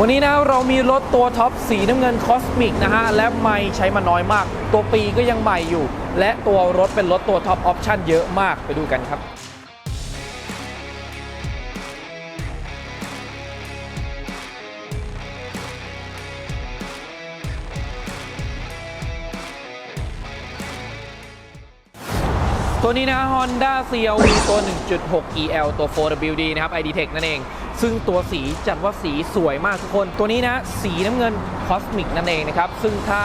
วันนี้นะเรามีรถตัวท็อปสีน้ำเงินคอสมิกนะฮะ และไม่ใช้มาน้อยมาก ตัวปีก็ยังใหม่อยู่ และตัวรถเป็นรถตัวท็อปออปชั่นเยอะมากไปดูกันครับตัวนี้นะ Honda CRV ตัว 1.6 EL ตัว 4WD นะครับ ID Tech นั่นเอง ซึ่งตัวสีจัดว่าสีสวยมากทุกคน ตัวนี้นะ สีน้ำเงิน Cosmic นั่นเองนะครับ ซึ่งถ้า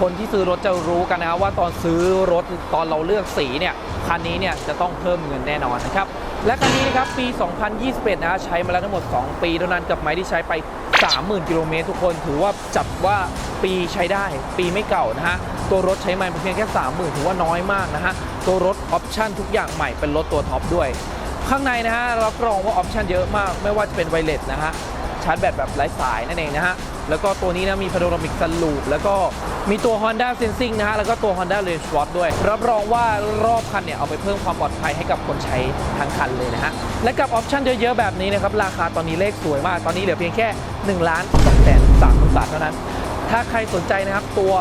คนที่ซื้อรถจะรู้กันนะว่าตอนซื้อรถตอนเราเลือกสีเนี่ยคันนี้เนี่ยจะต้องเพิ่มเงินแน่นอนนะครับ และคันนี้นะครับปี 2021 นะใช้มาแล้วทั้งหมด 2 ปีเท่านั้นกับไม้ที่ใช้ไป 30,000 กิโลเมตรทุกคนถือว่าจัดว่าปีใช้ได้ปีไม่เก่านะฮะ ตัวรถใช้มาเพียงแค่ 30,000 ถือว่าน้อยมากนะฮะ ตัวรถออปชั่นทุกอย่างใหม่เป็นรถตัวท็อปด้วย ข้างในนะฮะรับรองว่าออปชันเยอะมาก ไม่ว่าจะเป็นไวเลสนะฮะชาร์จแบตแบบไร้สายนั่นเองนะฮะ แล้วก็ตัวนี้นะมีพาโนรามิกซันลูปแล้วก็มีตัว Honda Sensing นะฮะ แล้วก็ตัว Honda Range Sport ด้วย รับรองว่ารอบคันเนี่ย เอาไปเพิ่มความปลอดภัยให้กับคนใช้ทั้งคันเลยนะฮะ และกับออปชันเยอะๆ แบบนี้นะครับ ราคาตอนนี้เลขสวยมาก ตอนนี้เหลือเพียงแค่1ล้าน2แสน3หมื่นบาทเท่านั้น ถ้าใครสนใจนะครับตัว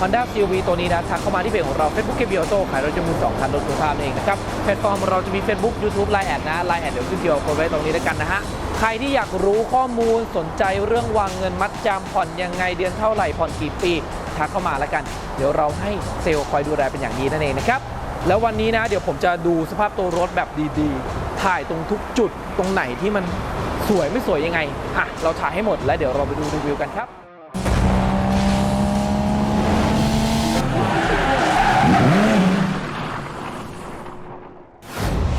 Honda CRV ตัวนี้นะทักเข้ามาที่เพจของเรา Facebook เกมบิโอโต้ขายรถยนต์มือสองคันรถคุณภาพนั่นเองนะครับแพลตฟอร์มเราจะมี Facebook YouTube Line แอดนะ Line แอดเดี๋ยวขึ้นเกี่ยวโค้ดไว้ตรงนี้แล้วกันนะฮะใครที่อยากรู้ข้อมูลสนใจเรื่องวางเงินมัดจำผ่อนยังไงเดือนเท่าไหร่ผ่อนกี่ปีทักเข้ามาแล้วกัน เดี๋ยวเราให้เซลล์คอยดูแลเป็นอย่างดีนั่นเองนะครับแล้ววันนี้นะเดี๋ยวผมจะดูสภาพตัวรถแบบดีๆ ถ่ายตรงทุกจุดตรงไหนที่มันสวยไม่สวยยังไงอะเราถ่ายให้หมดแล้วเดี๋ยวเราไปดูรีวิวกันครับ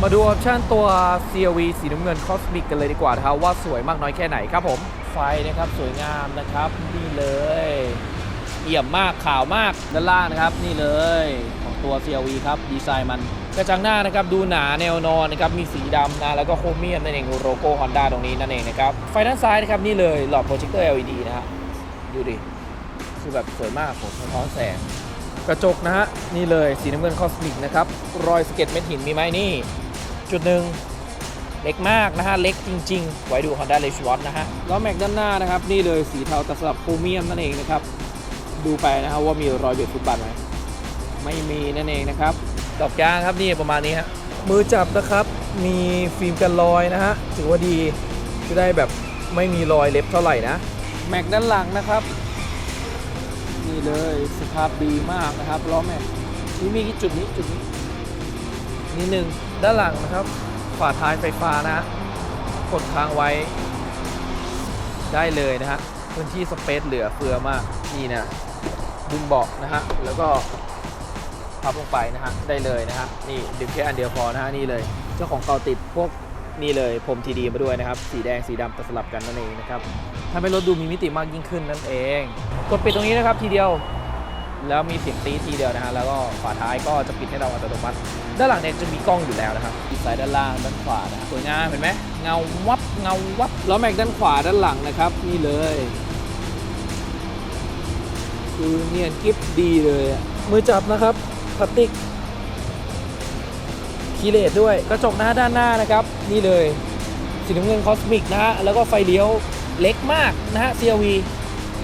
มาดูออปชั่นตัว CRV สีน้ำเงิน Cosmic กันเลยดีกว่านะครับว่าสวยมากน้อยแค่ไหนครับผม ไฟนะครับสวยงามนะครับนี่เลยเอี่ยมมากขาวมากด้านล่างนะครับนี่เลยของตัว CRV ครับดีไซน์มันกระจังหน้านะครับดูหนาแนวนอนนะครับมีสีดำนะแล้วก็โครเมียมนั่นเองโลโก้ Honda ตรงนี้นั่นเองนะครับไฟด้านซ้ายนะครับนี่เลยหลอดโปรเจคเตอร์ LED นะฮะดูดิคือแบบสวยมากผมสะท้อนแสงกระจกนะฮะนี่เลยสีน้ำเงินคอสมิกนะครับรอยสเก็ตเม็ดหินมีไหมนี่ จุดหนึ่งเล็กมากนะฮะ เล็กจริง ๆ ไว้ดู Honda r a c e w a t นะฮะล้อแม็กด้านหน้านะครับ นี่เลยสีเทาแต่สำหรับโครเมียมนั่นเองนะครับ ดูไปนะครับว่ามีรอยเบียดฟุตบาทไหมไม่มีนั่นเองนะครับ ดอกยางครับนี่ประมาณนี้ฮะมือจับนะครับ มีฟิล์มกันรอยนะฮะ ถือว่าดีจะได้แบบไม่มีรอยเล็บเท่าไหร่นะ แม็กด้านหลังนะครับ นี่เลยสภาพดีมากนะครับล้อแม็กนี่มีจุดนี้จุดนี้ นิดนึง ด้านหลังนะครับ ฝาท้ายไฟฟ้านะฮะกดค้างไว้ ได้เลยนะฮะ พื้นที่สเปซเหลือเฟือมาก นี่นะ ดึงเบาะนะฮะ แล้วก็พับลงไปนะฮะ ได้เลยนะฮะ นี่ดึงแค่อันเดียวพอนะฮะ นี่เลย เจ้าของเก่าติดพวกนี่เลยพรมทีดีมาด้วยนะครับ สีแดงสีดำตัดสลับกันนั่นเองนะครับทำให้รถดูมีมิติมากยิ่งขึ้นนั่นเอง กดปิดตรงนี้นะครับทีเดียว แล้วมีเสียงตีดทีเดียวนะฮะแล้วก็ฝาท้ายก็จะปิดให้เราอัตโนมัติ ด้านหลังเนี่ยจะมีกล้องอยู่แล้วนะครับดีไซน์ด้านล่างด้านขวานะสวยงามเห็นไหมเงาวับเงาวับล้อแม็กด้านขวาด้านหลังนะครับนี่เลยคือเนียนกิฟดีเลยอะมือจับนะครับพลาสติกคีเลตด้วยกระจกหน้าด้านหน้านะครับ นี่เลยสีน้ำเงินคอสมิกนะฮะแล้วก็ไฟเลี้ยวเล็กมากนะฮะ CRV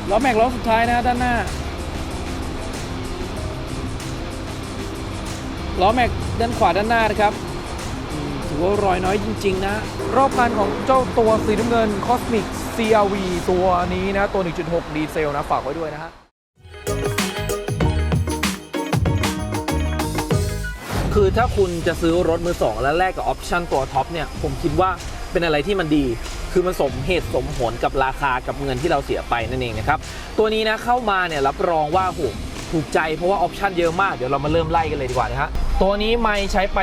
ล้อแม็กล้อสุดท้ายนะฮะด้านหน้า ล้อแม็กด้านขวาด้านหน้านะครับถือว่ารอยน้อยจริง ๆ นะ รอบคันของเจ้าตัวสีน้ำเงิน Cosmic CRV ตัวนี้นะ ตัว 1.6 ดีเซลนะ ฝากไว้ด้วยนะฮะคือถ้าคุณจะซื้อรถมือสองแล้วแลกกับออปชั่นตัวท็อปเนี่ย ผมคิดว่าเป็นอะไรที่มันดี คือมันสมเหตุสมผลกับราคากับเงินที่เราเสียไปนั่นเองนะครับ ตัวนี้นะเข้ามาเนี่ยรับรองว่าโหถูกใจเพราะว่าออปชั่นเยอะมาก เดี๋ยวเรามาเริ่มไล่กันเลยดีกว่านะฮะ ตัวนี้ไม่ใช้ไป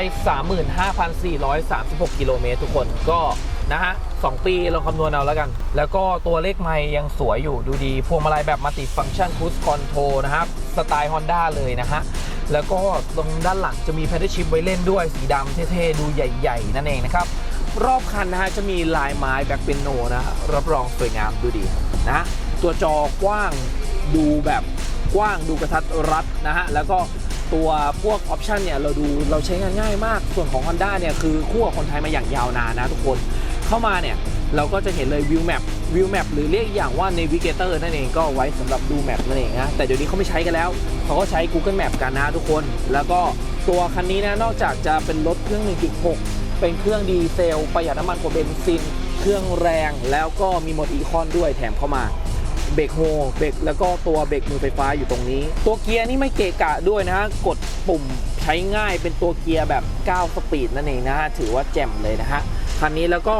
35,436 กิโลเมตรทุกคนก็นะฮะสองปีเราคำนวณเอาแล้วกัน แล้วก็ตัวเลขไม่ยังสวยอยู่ดูดีพวงมาลัยแบบมัลติฟังก์ชันคูสคอนโทรนะครับ สไตล์ Honda เลยนะฮะ แล้วก็ตรงด้านหลังจะมี p พด l ชิพไว้เล่นด้วยสีดำเท่ๆ ดูใหญ่ๆ นั่นเองนะครับ รอบคันนะฮะจะมีลายไม้แบ็คเปนโนนะรับรองสวยงามดูดีนะฮะตัวจอกว้างดูแบบกว้างดูกระทัดรัดนะฮะแล้วก็ ตัวพวกออปชันเนี่ยเราดูเราใช้งานง่ายมาก ส่วนของ Honda เนี่ยคือคู่กับคนไทยมาอย่างยาวนานนะทุกคน เข้ามาเนี่ยเราก็จะเห็นเลยวิวแมปวิวแมปหรือเรียกอย่างว่า Navigator นั่นเองก็ไว้สำหรับดูแมปนั่นเองนะ แต่เดี๋ยวนี้เขาไม่ใช้กันแล้ว เขาก็ใช้ Google Map กันนะทุกคน แล้วก็ตัวคันนี้นะนอกจากจะเป็นรถเครื่อง 1.6 เป็นเครื่องดีเซล ประหยัดน้ำมันกว่าเบนซิน เครื่องแรงแล้วก็มีโหมดอีคอนด้วยแถมเข้ามา เบรกโฮเบรกแล้วก็ตัวเบรกมือไฟฟ้าอยู่ตรงนี้ ตัวเกียร์นี่ไม่เกะกะด้วยนะฮะกดปุ่มใช้ง่ายเป็นตัวเกียร์แบบ 9 สปีดนั่นเองนะฮะถือว่าแจ่มเลยนะฮะคันนี้แล้วก็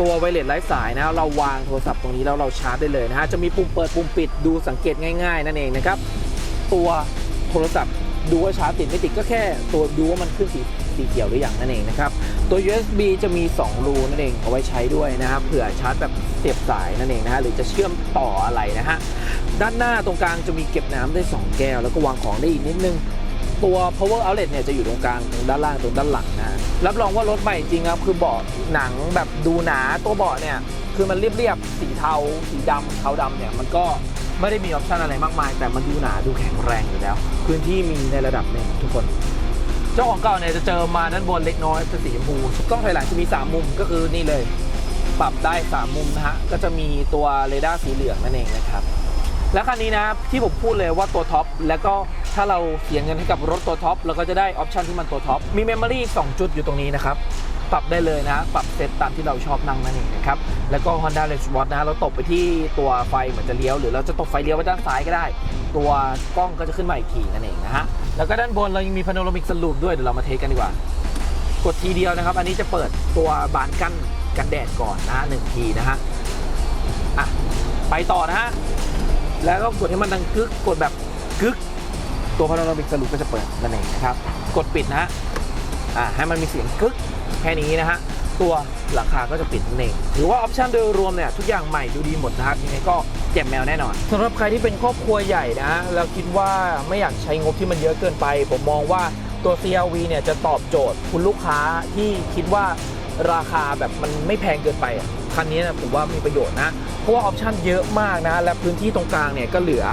ตัวไวเลสไร้สายนะเราวางโทรศัพท์ตรงนี้แล้วเราชาร์จได้เลยนะฮะจะมีปุ่มเปิดปุ่มปิดดูสังเกตง่าย ๆ นั่นเองนะครับตัวโทรศัพท์ดูว่าชาร์จติดไม่ติดก็แค่ตัวดูว่ามันขึ้นสี สีเขียวหรือยังนั่นเองนะครับ ตัว USB จะมี 2 รูนั่นเองเอาไว้ใช้ด้วยนะครับเผื่อชาร์จแบบเสียบสายนั่นเองนะฮะหรือจะเชื่อมต่ออะไรนะฮะด้านหน้าตรงกลางจะมีเก็บน้ำได้ 2 แก้ว แล้วก็วางของได้อีกนิดนึงตัว power outlet เนี่ยจะอยู่ตรงกลางตรงด้านล่างตรงด้านหลังนะฮะรับรองว่ารถใหม่จริงครับคือเบาะหนังแบบดูหนาตัวเบาะเนี่ยคือมันเรียบๆสีเทา สีดำเทาดำเนี่ยมันก็ไม่ได้มีออปชันอะไรมากมาย แต่มันดูหนาดูแข็งแรงอยู่แล้ว พื้นที่มีในระดับหนึ่งทุกคน เจ้าของเก่าเนี่ยจะเจอมาด้านบนเล็กน้อยเป็นสีชมพูกล้องถอยหลังจะมี 3 มุมก็คือนี่เลย ปรับได้ 3 มุมนะฮะก็จะมีตัวเรดาร์สีเหลืองนั่นเองนะครับและคันนี้นะที่ผมพูดเลยว่าตัวท็อปแล้วก็ถ้าเราเสียเงินให้กับรถตัวท็อปเราก็จะได้ออปชันที่มันตัวท็อปมีเมมโมรี่2จุดอยู่ตรงนี้นะครับ ปรับได้เลยนะ ปรับเซตตามที่เราชอบนั่งนั่นเองนะครับ แล้วก็ Honda r a c e w a t นะเราตบไปที่ตัวไฟเหมือนจะเลี้ยว หรือเราจะตบไฟเลี้ยวไปด้านซ้ายก็ได้ ตัวกล้องก็จะขึ้นมาอีกทีนั่นเองนะฮะ แล้วก็ด้านบนเรายังมีพาโนรามิกสลูปด้วย เดี๋ยวเรามาเทสกันดีกว่า กดทีเดียวนะครับ อันนี้จะเปิดตัวบานกั้นกันแดดก่อนนะหนึ่งทีนะฮะ อะ ไปต่อนะฮะ แล้วก็กดให้มันดังกึก กดแบบกึก ตัวพาโนรามิกสลูปก็จะเปิดนั่นเองนะครับ กดปิดนะฮะ อ่าให้มันมีเสียงกึก แค่นี้นะฮะตัวหลังคาก็จะปิดนั่นเองหรือว่าออปชันโดยรวมเนี่ยทุกอย่างใหม่ดูดีหมดนะครับยังไงก็แจ่มแมวแน่นอนสำหรับใครที่เป็นครอบครัวใหญ่นะ แล้วคิดว่าไม่อยากใช้งบที่มันเยอะเกินไป ผมมองว่าตัว CRV เนี่ยจะตอบโจทย์คุณลูกค้าที่คิดว่าราคาแบบมันไม่แพงเกินไปคันนี้นะผมว่ามีประโยชน์นะ เพราะว่าออปชันเยอะมากนะ และพื้นที่ตรงกลางเนี่ยก็เหลือ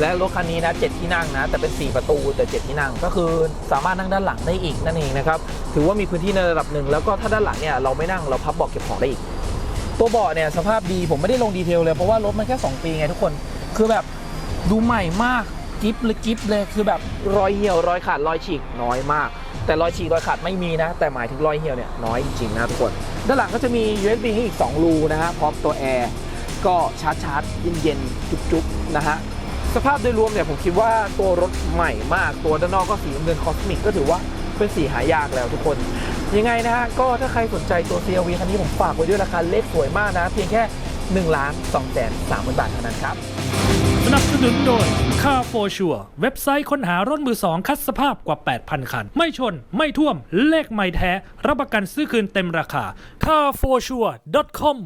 และรถคันนี้นะ7ที่นั่งนะ แต่เป็น 4 ประตูแต่ 7 ที่นั่ง ก็คือสามารถนั่งด้านหลังได้อีกนั่นเองนะครับ ถือว่ามีพื้นที่ในระดับหนึ่ง แล้วก็ถ้าด้านหลังเนี่ยเราไม่นั่งเราพับเบาะเก็บของได้อีก ตัวเบาะเนี่ยสภาพดีผมไม่ได้ลงดีเทลเลยเพราะว่ารถมันแค่ 2 ปีไงทุกคน คือแบบดูใหม่มากกิฟเลยกิฟเลยคือแบบรอยเหี่ยวรอยขาดรอยฉีกน้อยมาก แต่รอยฉีกรอยขาดไม่มีนะ แต่หมายถึงรอยเหี่ยวเนี่ยน้อยจริงๆนะทุกคน ด้านหลังก็จะมี USB ให้อีก 2 รูนะฮะพร้อมตัวแอร์ก็ชาร์จชาร์จเย็นๆจุ๊บๆนะฮะ สภาพโดยรวมเนี่ยผมคิดว่าตัวรถใหม่มาก ตัวด้านนอกก็สีเงินคอสมิกก็ถือว่าเป็นสีหายากแล้วทุกคน ยังไงนะฮะ ก็ถ้าใครสนใจตัว CRV คันนี้ผมฝากไว้ด้วยราคาเลขสวยมากนะ เพียงแค่1ล้าน2แสน3หมื่นบาทเท่านั้นครับ สนับสนุนโดย Car for Sure เว็บไซต์ค้นหารถมือสองคัดสภาพกว่า 8,000 คัน ไม่ชน ไม่ท่วม เลขไม่แท้ รับประกันซื้อคืนเต็มราคา carforsure.com